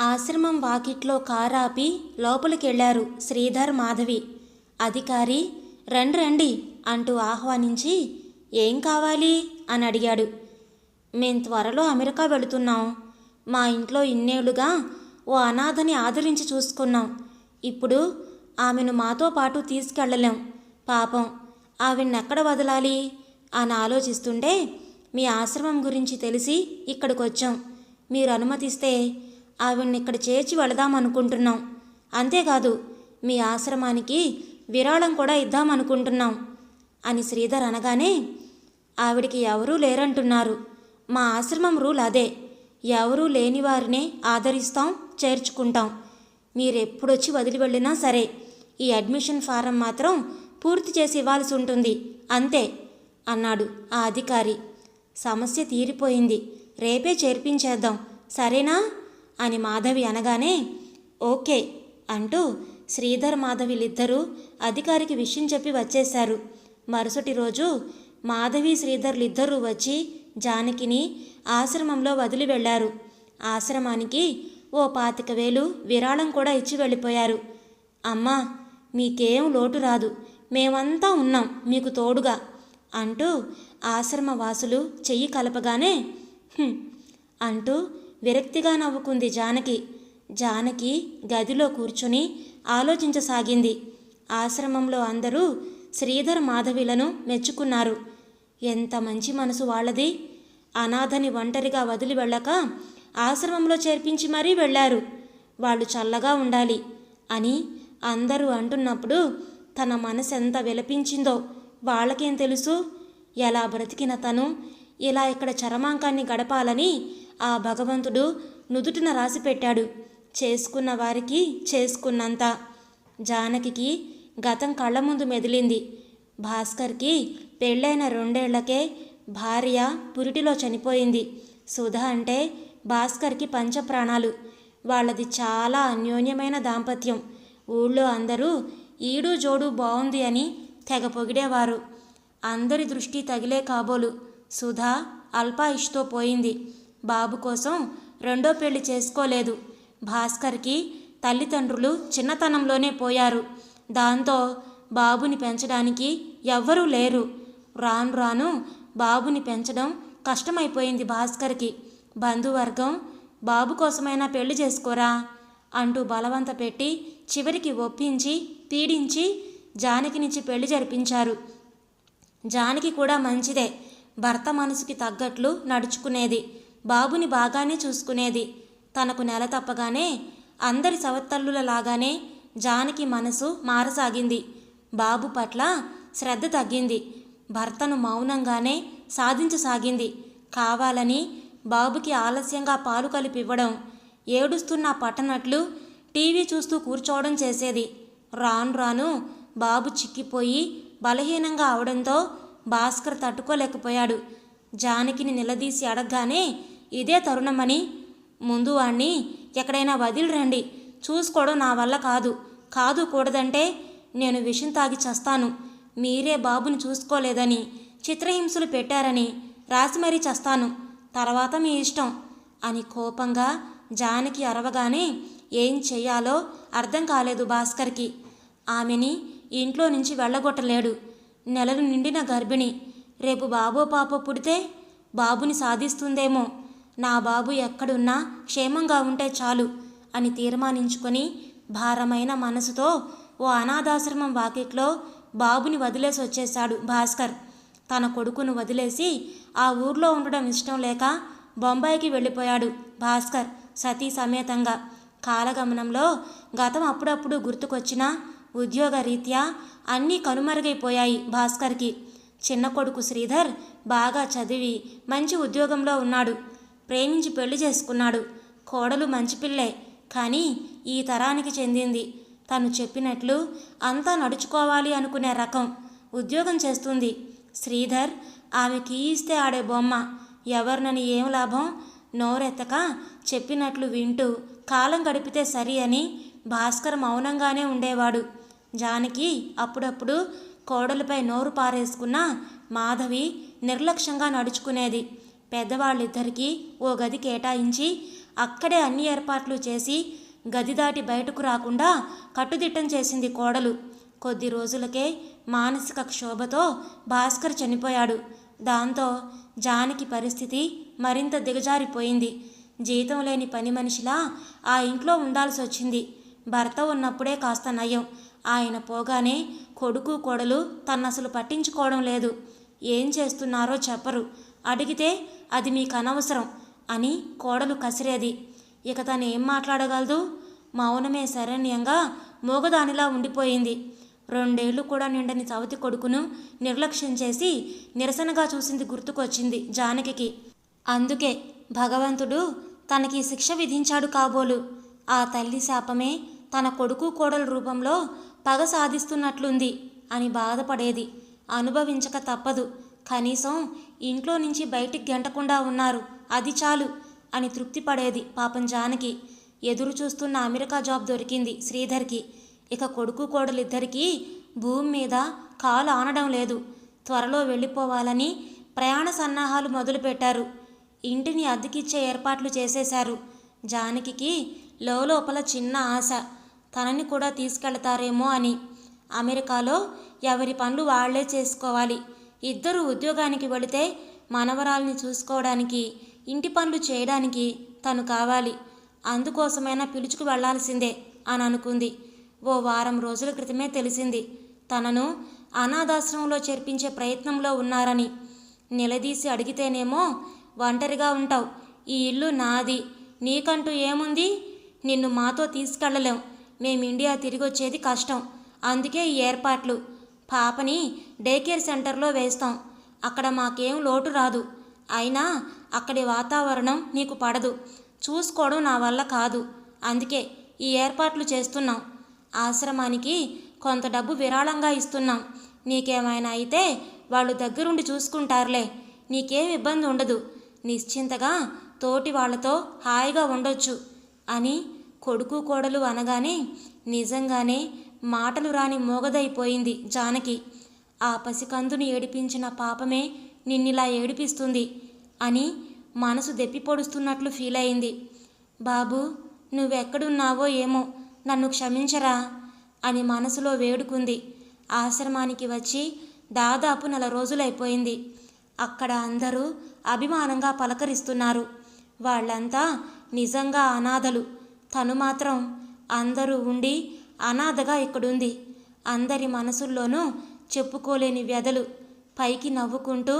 ఆశ్రమం వాకిట్లో కారాపి లోపలికెళ్ళారు శ్రీధర్ మాధవి. అధికారి రండి రండి అంటూ ఆహ్వానించి ఏం కావాలి? అని అడిగాడు. మేం త్వరలో అమెరికా వెళుతున్నాం. మా ఇంట్లో ఇన్నేళ్ళుగా ఓ అనాథని ఆదరించి చూసుకున్నాం. ఇప్పుడు ఆమెను మాతో పాటు తీసుకెళ్ళలేం పాపం ఆవిడెక్కడ వదలాలి? అని ఆలోచిస్తుంటే మీ ఆశ్రమం గురించి తెలిసి ఇక్కడికొచ్చాం. మీరు అనుమతిస్తే ఆవిడ్ని ఇక్కడ చేర్చి వెళదాం అనుకుంటున్నాం. అంతేకాదు మీ ఆశ్రమానికి విరాళం కూడా ఇద్దాం అనుకుంటున్నాం. అని శ్రీధర్ అనగానే ఆవిడికి ఎవరూ లేరంటున్నారు. మా ఆశ్రమం రూల్ అదే. ఎవరూ లేని వారినే ఆదరిస్తాం చేర్చుకుంటాం. మీరెప్పుడొచ్చి వదిలి వెళ్ళినా సరే ఈ అడ్మిషన్ ఫారం మాత్రం పూర్తి చేసి ఇవ్వాల్సి ఉంటుంది. అంతే అన్నాడు ఆ అధికారి. సమస్య తీరిపోయింది. రేపే చేర్పించేద్దాం. సరేనా? అని మాధవి అనగానే ఓకే అంటూ శ్రీధర్ మాధవిలిద్దరూ అధికారికి విషయం చెప్పి వచ్చేశారు. మరుసటి రోజు మాధవి శ్రీధర్లిద్దరూ వచ్చి జానకిని ఆశ్రమంలో వదిలి వెళ్ళారు. ఆశ్రమానికి ఓ పాతిక వేలు విరాళం కూడా ఇచ్చి వెళ్ళిపోయారు. అమ్మా మీకేం లోటు రాదు. మేమంతా ఉన్నాం మీకు తోడుగా అంటూ ఆశ్రమ వాసులు చెయ్యి కలపగానే అంటూ విరక్తిగా నవ్వుకుంది జానకి. జానకి గదిలో కూర్చుని ఆలోచించసాగింది. ఆశ్రమంలో అందరూ శ్రీధర్ మాధవిలను మెచ్చుకున్నారు. ఎంత మంచి మనసు వాళ్ళది. అనాథని ఒంటరిగా వదిలి వెళ్ళక ఆశ్రమంలో చేర్పించి మరీ వెళ్ళారు. వాళ్ళు చల్లగా ఉండాలి అని అందరూ అంటున్నప్పుడు తన మనసు ఎంత విలపించిందో వాళ్ళకేం తెలుసు? ఎలా బ్రతికిన తను? ఇలా ఇక్కడ చరమాంకాన్ని గడపాలని ఆ భగవంతుడు నుదుటిన రాసి పెట్టాడు. చేసుకున్న వారికి చేసుకున్నంత. జానకికి గతం కళ్ళ ముందు మెదిలింది. భాస్కర్కి పెళ్ళైన రెండేళ్ళకే భార్య పురిటిలో చనిపోయింది. సుధా అంటే భాస్కర్కి పంచప్రాణాలు. వాళ్ళది చాలా అన్యోన్యమైన దాంపత్యం. ఊళ్ళో అందరూ ఈడు జోడు బాగుంది అని తెగ పొగిడేవారు. అందరి దృష్టి తగిలే కాబోలు. సుధా అల్పాయుష్తో పోయింది. బాబు కోసం రెండో పెళ్ళి చేసుకోలేదు. భాస్కర్కి తల్లిదండ్రులు చిన్నతనంలోనే పోయారు. దాంతో బాబుని పెంచడానికి ఎవ్వరూ లేరు. రాను రాను బాబుని పెంచడం కష్టమైపోయింది భాస్కర్కి. బంధువర్గం బాబు కోసమైనా పెళ్ళి చేసుకోరా అంటూ బలవంత పెట్టి చివరికి ఒప్పించి పీడించి జానకినిచ్చి పెళ్ళి జరిపించారు. జానకి కూడా మంచిదే. భర్త మనసుకి తగ్గట్లు నడుచుకునేది. బాబుని బాగానే చూసుకునేది. తనకు నెల తప్పగానే అందరి సవత్తల్లులలాగానే జానకి మనసు మారసాగింది. బాబు పట్ల శ్రద్ధ తగ్గింది. భర్తను మౌనంగానే సాధించసాగింది. కావాలని బాబుకి ఆలస్యంగా పాలు కలిపివ్వడం ఏడుస్తున్న పట్టనట్లు టీవీ చూస్తూ కూర్చోవడం చేసేది. రాను రాను బాబు చిక్కిపోయి బలహీనంగా అవడంతో భాస్కర్ తట్టుకోలేకపోయాడు. జానకిని నిలదీసి అడగగానే ఇదే తరుణమని ముందు వాణ్ణి ఎక్కడైనా వదిలిరండి చూసుకోవడం నా వల్ల కాదు. కాదు కూడదంటే నేను విషం తాగి చస్తాను. మీరే బాబుని చూసుకోలేదని చిత్రహింసలు పెట్టారని రాసి మరీ చస్తాను. తర్వాత మీ ఇష్టం అని కోపంగా జానకి అరవగానే ఏం చేయాలో అర్థం కాలేదు భాస్కర్కి. ఆమెని ఇంట్లో నుంచి వెళ్ళగొట్టలేడు. నెలలు నిండిన గర్భిణి. రేపు బాబో పాప పుడితే బాబుని సాధిస్తుందేమో. నా బాబు ఎక్కడున్నా క్షేమంగా ఉంటే చాలు అని తీర్మానించుకొని భారమైన మనసుతో ఓ అనాథాశ్రమం వాకిట్లో బాబుని వదిలేసి వచ్చేశాడు భాస్కర్. తన కొడుకును వదిలేసి ఆ ఊర్లో ఉండడం ఇష్టం లేక బొంబాయికి వెళ్ళిపోయాడు భాస్కర్ సతీ సమేతంగా. కాలగమనంలో గతం అప్పుడప్పుడు గుర్తుకొచ్చినా ఉద్యోగ రీత్యా అన్నీ కనుమరుగైపోయాయి భాస్కర్కి. చిన్న కొడుకు శ్రీధర్ బాగా చదివి మంచి ఉద్యోగంలో ఉన్నాడు. ప్రేమించి పెళ్ళి చేసుకున్నాడు. కోడలు మంచి పిల్లే. కానీ ఈ తరానికి చెందింది. తను చెప్పినట్లు అంతా నడుచుకోవాలి అనుకునే రకం. ఉద్యోగం చేస్తుంది. శ్రీధర్ ఆమెకి ఇస్తే ఆడే బొమ్మ. ఎవరినని ఏం లాభం? నోరెత్తక చెప్పినట్లు వింటూ కాలం గడిపితే సరి అని భాస్కర్ మౌనంగానే ఉండేవాడు. జానకి అప్పుడప్పుడు కోడలిపై నోరు పారేసుకున్న మాధవి నిర్లక్ష్యంగా నడుచుకునేది. పెద్దవాళ్ళిద్దరికీ ఓ గది కేటాయించి అక్కడే అన్ని ఏర్పాట్లు చేసి గది దాటి బయటకు రాకుండా కట్టుదిట్టం చేసింది కోడలు. కొద్ది రోజులకే మానసిక క్షోభతో భాస్కర్ చనిపోయాడు. దాంతో జానకి పరిస్థితి మరింత దిగజారిపోయింది. జీతం లేని పని మనిషిలా ఆ ఇంట్లో ఉండాల్సి వచ్చింది భర్త ఉన్నప్పుడే కాస్త నయం. ఆయన పోగానే కొడుకు కోడలు తన్నసలు పట్టించుకోవడం లేదు. ఏం చేస్తున్నారో చెప్పరు. అడిగితే అది మీకు అనవసరం అని కోడలు కసిరేది. ఇక తను ఏం మాట్లాడగలదు? మౌనమే శరణ్యంగా మూగదానిలా ఉండిపోయింది. రెండేళ్ళు కూడా నిండని సవతి కొడుకును నిర్లక్ష్యం చేసి నిరసనగా చూసింది గుర్తుకొచ్చింది జానకికి. అందుకే భగవంతుడు తనకి శిక్ష విధించాడు కాబోలు. ఆ తల్లి శాపమే తన కొడుకు కోడల రూపంలో పగ సాధిస్తున్నట్లుంది అని బాధపడేది. అనుభవించక తప్పదు. కనీసం ఇంట్లో నుంచి బయటికి గెంటకుండా ఉన్నారు. అది చాలు అని తృప్తి పడేది పాపం జానకి. ఎదురు చూస్తున్న అమెరికా జాబ్ దొరికింది శ్రీధర్కి. ఇక కొడుకు కోడలిద్దరికీ భూమి మీద కాలు ఆనడం లేదు. త్వరలో వెళ్ళిపోవాలని ప్రయాణ సన్నాహాలు మొదలుపెట్టారు. ఇంటిని అద్దెకిచ్చే ఏర్పాట్లు చేసేశారు. జానకి లోపల చిన్న ఆశ. తనని కూడా తీసుకెళ్తారేమో అని. అమెరికాలో ఎవరి పనులు వాళ్ళే చేసుకోవాలి. ఇద్దరు ఉద్యోగానికి వెళితే మనవరాల్ని చూసుకోవడానికి ఇంటి పనులు చేయడానికి తను కావాలి. అందుకోసమైనా పిలుచుకు వెళ్ళాల్సిందే అని అనుకుంది. ఓ వారం రోజుల క్రితమే తెలిసింది. తనను అనాథాశ్రమంలో చేర్పించే ప్రయత్నంలో ఉన్నారని. నిలదీసి అడిగితేనేమో ఒంటరిగా ఉంటావు. ఈ ఇల్లు నాది. నీకంటూ ఏముంది? నిన్ను మాతో తీసుకెళ్ళలేం మేము ఇండియా తిరిగి వచ్చేది కష్టం. అందుకే ఈ ఏర్పాట్లు. పాపని డే కేర్ సెంటర్లో వేస్తాం. అక్కడ మాకేం లోటు రాదు. అయినా అక్కడి వాతావరణం నీకు పడదు. చూసుకోవడం నా వల్ల కాదు. అందుకే ఈ ఏర్పాట్లు చేస్తున్నాం. ఆశ్రమానికి కొంత డబ్బు విరాళంగా ఇస్తున్నాం. నీకేమైనా అయితే వాళ్ళు దగ్గరుండి చూసుకుంటారులే. నీకేం ఇబ్బంది ఉండదు నిశ్చింతగా తోటి వాళ్ళతో హాయిగా ఉండొచ్చు అని కొడుకు కోడలు అనగానే నిజంగానే మాటలు రాని మోగదైపోయింది జానకి. ఆ పసికందుని ఏడిపించిన పాపమే నిన్నిలా ఏడిపిస్తుంది అని మనసు దెప్పిపొడుస్తున్నట్లు ఫీల్ అయింది బాబు నువ్వెక్కడున్నావో ఏమో నన్ను క్షమించరా అని మనసులో వేడుకుంది. ఆశ్రమానికి వచ్చి దాదాపు నెల రోజులైపోయింది. అక్కడ అందరూ అభిమానంగా పలకరిస్తున్నారు. వాళ్ళంతా నిజంగా అనాథలు. తను మాత్రం అందరూ ఉండి అనాథగా ఇక్కడుంది. అందరి మనసుల్లోనూ చెప్పుకోలేని వ్యధలు పైకి నవ్వుకుంటూ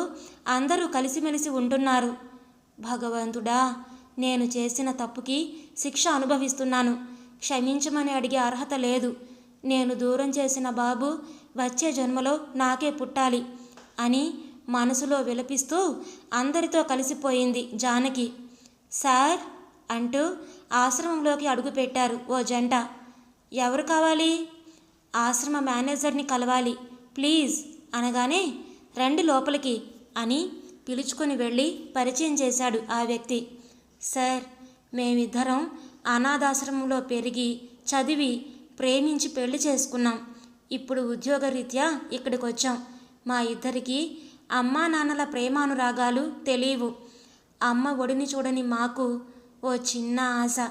అందరూ కలిసిమెలిసి ఉంటున్నారు. భగవంతుడా నేను చేసిన తప్పుకి శిక్ష అనుభవిస్తున్నాను. క్షమించమని అడిగే అర్హత లేదు. నేను దూరం చేసిన బాబు వచ్చే జన్మలో నాకే పుట్టాలి అని మనసులో విలపిస్తూ అందరితో కలిసిపోయింది జానకి. సార్ అంటూ ఆశ్రమంలోకి అడుగుపెట్టారు ఓ జంట. ఎవరు కావాలి? ఆశ్రమ మేనేజర్ని కలవాలి ప్లీజ్ అనగానే రండి లోపలికి అని పిలుచుకొని వెళ్ళి పరిచయం చేశాడు ఆ వ్యక్తి. సార్ మేమిద్దరం అనాథాశ్రమంలో పెరిగి చదివి ప్రేమించి పెళ్ళి చేసుకున్నాం. ఇప్పుడు ఉద్యోగరీత్యా ఇక్కడికి వచ్చాం మా ఇద్దరికి అమ్మా నాన్నల ప్రేమానురాగాలు తెలియవు. అమ్మ ఒడిని చూడని మాకు ఓ చిన్న ఆశ.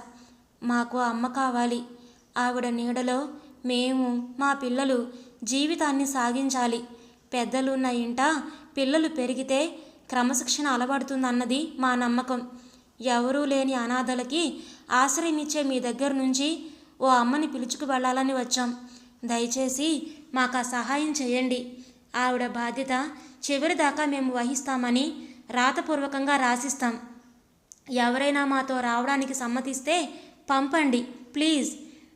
మాకు అమ్మ కావాలి. ఆవిడ నీడలో మేము మా పిల్లలు జీవితాన్ని సాగించాలి. పెద్దలున్న ఇంట పిల్లలు పెరిగితే క్రమశిక్షణ అలవడుతుందన్నది మా నమ్మకం. ఎవరూ లేని అనాథలకి ఆశ్రయమిచ్చే మీ దగ్గర నుంచి ఓ అమ్మని పిలుచుకు వెళ్ళాలని వచ్చాం. దయచేసి మాకు ఆ సహాయం చేయండి. ఆవిడ బాధ్యత చివరిదాకా మేము వహిస్తామని రాతపూర్వకంగా రాసిస్తాం. ఎవరైనా మాతో రావడానికి సమ్మతిస్తే పంపండి ప్లీజ్.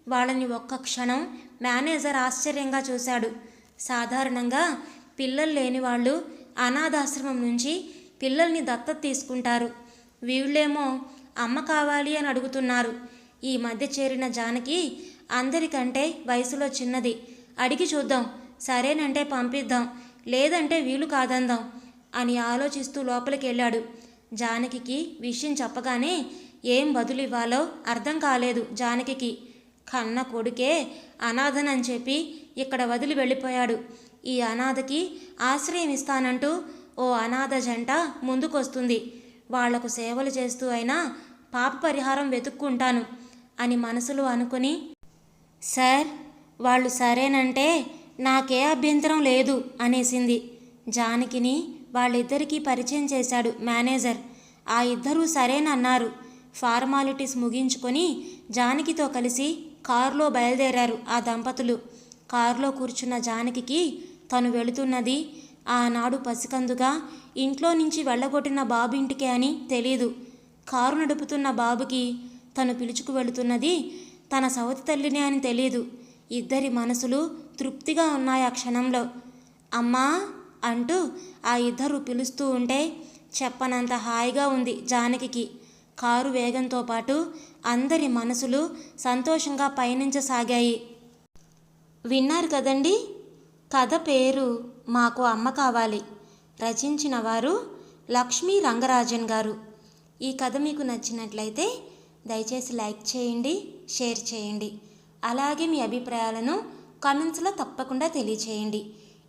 వాళ్ళని ఒక్క క్షణం మేనేజర్ ఆశ్చర్యంగా చూశాడు. సాధారణంగా పిల్లలు లేని వాళ్ళు అనాథాశ్రమం నుంచి పిల్లల్ని దత్తత తీసుకుంటారు. వీళ్ళేమో అమ్మ కావాలి అని అడుగుతున్నారు. ఈ మధ్య చేరిన జానకి అందరికంటే వయసులో చిన్నది. అడిగి చూద్దాం. సరేనంటే పంపిద్దాం. లేదంటే వీలు కాదందాం అని ఆలోచిస్తూ లోపలికి వెళ్ళాడు జానకికి విషయం చెప్పగానే ఏం బదులివ్వాలో అర్థం కాలేదు జానకికి. కన్న కొడుకే అనాథనని చెప్పి ఇక్కడ వదిలి వెళ్ళిపోయాడు. ఈ అనాథకి ఆశ్రయం ఇస్తానంటూ ఓ అనాథ జంట ముందుకొస్తుంది. వాళ్ళకు సేవలు చేస్తూ అయినా పాప పరిహారం వెతుక్కుంటాను అని మనసులో అనుకుని సార్ వాళ్ళు సరేనంటే నాకే అభ్యంతరం లేదు అనేసింది జానకిని వాళ్ళిద్దరికీ పరిచయం చేశాడు మేనేజర్. ఆ ఇద్దరూ సరేనన్నారు ఫార్మాలిటీస్ ముగించుకొని జానకితో కలిసి కారులో బయలుదేరారు ఆ దంపతులు. కారులో కూర్చున్న జానకికి తను వెళుతున్నది ఆనాడు పసికందుగా ఇంట్లో నుంచి వెళ్ళగొట్టిన బాబు ఇంటికే అని తెలీదు. కారు నడుపుతున్న బాబుకి తను పిలుచుకు వెళుతున్నది తన సవతి తల్లినే అని తెలియదు ఇద్దరి మనసులు తృప్తిగా ఉన్నాయి ఆ క్షణంలో. అమ్మా! అంటూ ఆ ఇద్దరు పిలుస్తూ ఉంటే చెప్పనంత హాయిగా ఉంది జానకికి. కారు వేగంతో పాటు అందరి మనసులు సంతోషంగా పయనించసాగాయి. విన్నారు కదండి? కథ పేరు మాకు అమ్మ కావాలి. రచించిన వారు లక్ష్మీ రంగరాజన్ గారు. ఈ కథ మీకు నచ్చినట్లయితే దయచేసి లైక్ చేయండి షేర్ చేయండి. అలాగే మీ అభిప్రాయాలను కామెంట్స్లో తప్పకుండా తెలియచేయండి.